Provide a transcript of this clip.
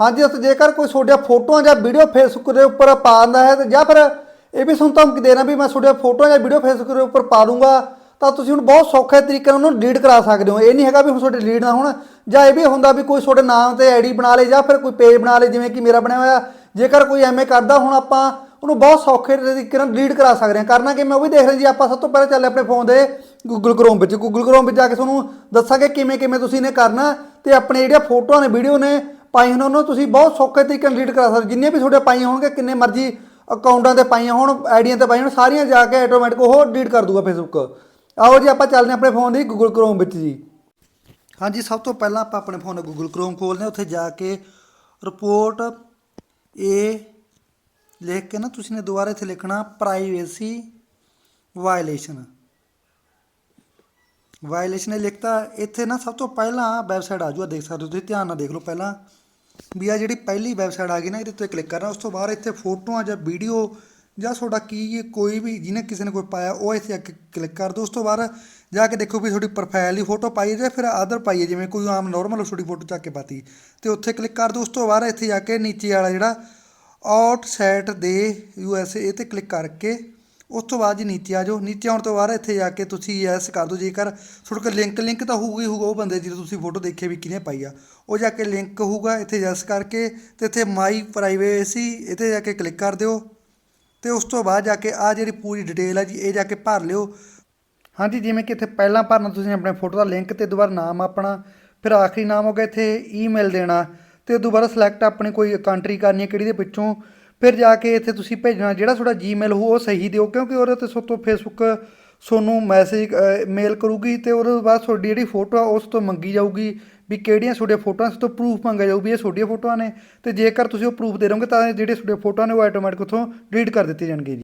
ਹਾਂਜੀ ਉੱਥੇ ਜੇਕਰ ਕੋਈ ਤੁਹਾਡੀਆਂ ਫੋਟੋਆਂ ਜਾਂ ਵੀਡੀਓ ਫੇਸਬੁੱਕ ਦੇ ਉੱਪਰ ਪਾ ਦਿੰਦਾ ਹੈ ਤੇ ਜਾਂ ਫਿਰ ਇਹ ਵੀ ਤੁਹਾਨੂੰ ਧਮਕੀ ਦੇਣਾ ਵੀ ਮੈਂ ਤੁਹਾਡੀਆਂ ਫੋਟੋਆਂ ਜਾਂ ਵੀਡੀਓ ਫੇਸਬੁੱਕ ਦੇ ਉੱਪਰ ਪਾ ਦੂੰਗਾ, ਤਾਂ ਤੁਸੀਂ ਹੁਣ ਬਹੁਤ ਸੌਖੇ ਤਰੀਕੇ ਨਾਲ ਉਹਨੂੰ ਡਿਲੀਟ ਕਰਾ ਸਕਦੇ ਹੋ। ਇਹ ਨਹੀਂ ਹੈਗਾ ਵੀ ਹੁਣ ਤੁਹਾਡੇ ਡਿਲੀਟ ਨਾ ਹੋਣ, ਜਾਂ ਇਹ ਵੀ ਹੁੰਦਾ ਵੀ ਕੋਈ ਤੁਹਾਡੇ ਨਾਮ ਤੇ ਆਈਡੀ ਬਣਾ ਲੇ ਜਾਂ ਫਿਰ ਕੋਈ ਪੇਜ ਬਣਾ ਲੇ ਜਿਵੇਂ ਕਿ ਮੇਰਾ ਬਣਿਆ ਹੋਇਆ। ਜੇਕਰ ਕੋਈ ਐਵੇਂ ਕਰਦਾ, ਹੁਣ ਆਪਾਂ ਉਹਨੂੰ ਬਹੁਤ ਸੌਖੇ ਤਰੀਕੇ ਨਾਲ ਡਿਲੀਟ ਕਰਾ ਸਕਦੇ ਹਾਂ। ਕਰਨਾ ਕਿ ਮੈਂ ਉਹ ਵੀ ਦੇਖ ਰਿਹਾ ਜੀ, ਆਪਾਂ ਸਭ ਤੋਂ ਪਹਿਲਾਂ ਚੱਲੇ ਆਪਣੇ ਫੋਨ ਦੇ ਗੂਗਲ Chrome ਵਿੱਚ। ਗੂਗਲ Chrome ਵਿੱਚ ਜਾ ਕੇ ਤੁਹਾਨੂੰ ਦੱਸਾਂਗੇ ਕਿਵੇਂ ਕਿਵੇਂ ਤੁਸੀਂ ਇਹਨੇ ਕਰਨਾ ਤੇ ਆਪਣੇ ਜਿਹੜੀਆਂ ਫੋਟੋਆਂ ਨੇ, ਵੀਡੀਓ ਨੇ ਪਾਈ ਉਹਨਾਂ ਨੂੰ ਤੁਸੀਂ ਬਹੁਤ ਸੌਖੇ ਤਰੀਕੇ ਨਾਲ ਡਿਲੀਟ ਕਰਾ ਸਕਦੇ ਹੋ। ਜਿੰਨੀਆਂ ਵੀ ਤੁਹਾਡੇ ਪਾਈਆਂ ਹੋਣਗੇ, ਕਿੰਨੇ ਮਰਜ਼ੀ ਅਕਾਊਂਟਾਂ ਤੇ ਪਾਈਆਂ ਹੋਣ ਆਈਡੀਆਂ ਤੇ ਪਾਈਆਂ ਹੋਣ, ਸਾਰੀਆਂ ਜਾ ਕੇ ਆਟੋਮੈਟਿਕ ਉਹ ਡਿਲੀਟ ਕਰ ਦੂਗਾ ਫੇਸਬੁੱਕ ਆਓ ਜੀ, ਆਪਾਂ ਚੱਲਦੇ ਹਾਂ ਆਪਣੇ ਫੋਨ ਦੀ ਗੂਗਲ ਕ੍ਰੋਮ ਵਿੱਚ ਜੀ। ਹਾਂਜੀ, ਸਭ ਤੋਂ ਪਹਿਲਾਂ ਆਪਾਂ ਆਪਣੇ ਫੋਨ ਗੂਗਲ ਕ੍ਰੋਮ ਖੋਲਦੇ ਹਾਂ, ਉੱਥੇ ਜਾ ਕੇ ਰਿਪੋਰਟ ਏ ਲਿਖ ਕੇ ਨਾ, ਤੁਸੀਂ ਨੇ ਦੁਬਾਰਾ ਇੱਥੇ ਲਿਖਣਾ ਪ੍ਰਾਈਵੇਸੀ ਵਾਇਲੇਸ਼ਨ ਵਾਇਲੇਸ਼ਨ ਇਹ ਲਿਖਤਾ, ਇੱਥੇ ਨਾ ਸਭ ਤੋਂ ਪਹਿਲਾਂ ਵੈਬਸਾਈਟ ਆ ਜੂਆ, ਦੇਖ ਸਕਦੇ ਹੋ, ਤੁਸੀਂ ਧਿਆਨ ਨਾਲ ਦੇਖ ਲਓ ਪਹਿਲਾਂ। ਵੀ ਆ ਜਿਹੜੀ ਪਹਿਲੀ ਵੈਬਸਾਈਟ ਆ ਗਈ ਨਾ, ਇਹਦੇ ਉੱਤੇ ਕਲਿੱਕ ਕਰਨਾ, ਉਸ ਤੋਂ ਬਾਅਦ ਇੱਥੇ ਫੋਟੋਆਂ ਜਾਂ ਵੀਡੀਓ ਜਾਂ ਤੁਹਾਡਾ ਕੀ ਕੋਈ ਵੀ ਜਿਹਨੇ ਕਿਸੇ ਨੇ ਕੋਈ ਪਾਇਆ, ਉਹ ਇੱਥੇ ਆ ਕੇ ਕਲਿੱਕ ਕਰ ਦਿਓ। ਉਸ ਤੋਂ ਬਾਅਦ ਜਾ ਕੇ ਦੇਖੋ ਵੀ ਤੁਹਾਡੀ ਪ੍ਰੋਫਾਈਲ ਦੀ ਫੋਟੋ ਪਾਈ ਹੈ ਜਾਂ ਫਿਰ ਅਦਰ ਪਾਈ ਹੈ, ਜਿਵੇਂ ਕੋਈ ਆਮ ਨਾਰਮਲ ਛੋਟੀ ਫੋਟੋ ਚੱਕ ਕੇ ਪਾਤੀ। ਤੇ ਉੱਥੇ ਕਲਿੱਕ ਕਰ ਦਿਓ। ਉਸ ਤੋਂ ਬਾਅਦ ਇੱਥੇ ਜਾ ਕੇ ਨੀਚੇ ਵਾਲਾ ਜਿਹੜਾ ਆਊਟਸਾਈਟ ਦੇ ਯੂ ਐਸ ਏ ਤੇ ਕਲਿੱਕ ਕਰਕੇ ਉਸ ਤੋਂ ਬਾਅਦ ਜੀ ਨੀਚੇ ਆ ਜਾਓ। ਨੀਚੇ ਆਉਣ ਤੋਂ ਬਾਅਦ ਇੱਥੇ ਜਾ ਕੇ ਤੁਸੀਂ ਯੈਸ ਕਰ ਦਿਓ। ਜੇਕਰ ਤੁਹਾਡੇ ਕੋਲ ਲਿੰਕ ਲਿੰਕ ਤਾਂ ਹੋਊਗਾ ਹੀ ਹੋਊਗਾ, ਉਹ ਬੰਦੇ ਜਿਹਦੇ ਤੁਸੀਂ ਫੋਟੋ ਦੇਖੇ ਵੀ ਕਿਹਨੇ ਪਾਈ ਆ। ਉਹ ਜਾ ਕੇ ਲਿੰਕ ਹੋਊਗਾ ਇੱਥੇ ਯੈਸ ਕਰਕੇ ਤੇ ਇੱਥੇ ਮਾਈ ਪ੍ਰਾਈਵੇਸੀ ਇੱਥੇ ਜਾ ਕੇ ਕਲਿੱਕ ਕਰ ਦਿਓ। ਤੇ ਉਸ ਤੋਂ ਬਾਅਦ ਜਾ ਕੇ ਆ ਜਿਹੜੀ ਪੂਰੀ ਡਿਟੇਲ ਆ ਜੀ, ਇਹ ਜਾ ਕੇ ਭਰ ਲਿਓ। ਹਾਂਜੀ, ਜਿਵੇਂ ਕਿ ਇੱਥੇ ਪਹਿਲਾਂ ਭਰਨਾ, ਤੁਸੀਂ ਆਪਣੇ ਫੋਟੋ ਦਾ ਲਿੰਕ ਤੇ ਦੁਬਾਰਾ ਨਾਮ ਆਪਣਾ, ਫਿਰ ਆਖਰੀ ਨਾਮ ਹੋ ਗਿਆ ਇੱਥੇ ਈਮੇਲ ਦੇਣਾ। ਤੇ ਦੁਬਾਰਾ ਸਿਲੈਕਟ ਆਪਣੀ ਕੋਈ ਕੰਟਰੀ ਕਰਨੀ ਹੈ ਕਿਹੜੀ ਦੇ ਵਿੱਚੋਂ ਫਿਰ ਜਾ ਕੇ ਇੱਥੇ ਤੁਸੀਂ ਭੇਜਣਾ, ਜਿਹੜਾ ਤੁਹਾਡਾ ਜੀਮੇਲ ਹੋ ਉਹ ਸਹੀ ਦਿਓ, ਕਿਉਂਕਿ ਉਹਦੇ ਤੇ ਸਭ ਤੋਂ ਫੇਸਬੁੱਕ ਤੁਹਾਨੂੰ ਮੈਸੇਜ ਮੇਲ ਕਰੂਗੀ ਤੇ ਉਹਦੇ ਬਾਅਦ ਤੁਹਾਡੀ ਜਿਹੜੀ ਫੋਟੋ ਆ, ਉਸ ਤੋਂ ਮੰਗੀ ਜਾਊਗੀ ਵੀ ਕਿਹੜੀਆਂ ਤੁਹਾਡੀਆਂ ਫੋਟੋਆਂ ਉਸ ਤੋਂ ਪ੍ਰੂਫ ਮੰਗਿਆ ਜਾਊ ਵੀ ਇਹ ਤੁਹਾਡੀਆਂ ਫੋਟੋਆਂ ਨੇ ਤੇ ਜੇਕਰ ਤੁਸੀਂ ਉਹ ਪ੍ਰੂਫ ਦੇ ਰਹੋਗੇ, ਤਾਂ ਜਿਹੜੇ ਤੁਹਾਡੀਆਂ ਫੋਟੋਆਂ ਨੇ, ਉਹ ਆਟੋਮੈਟਿਕ ਉੱਥੋਂ ਡਿਲੀਟ ਕਰ ਦਿੱਤੀ ਜਾਣਗੇ ਜੀ।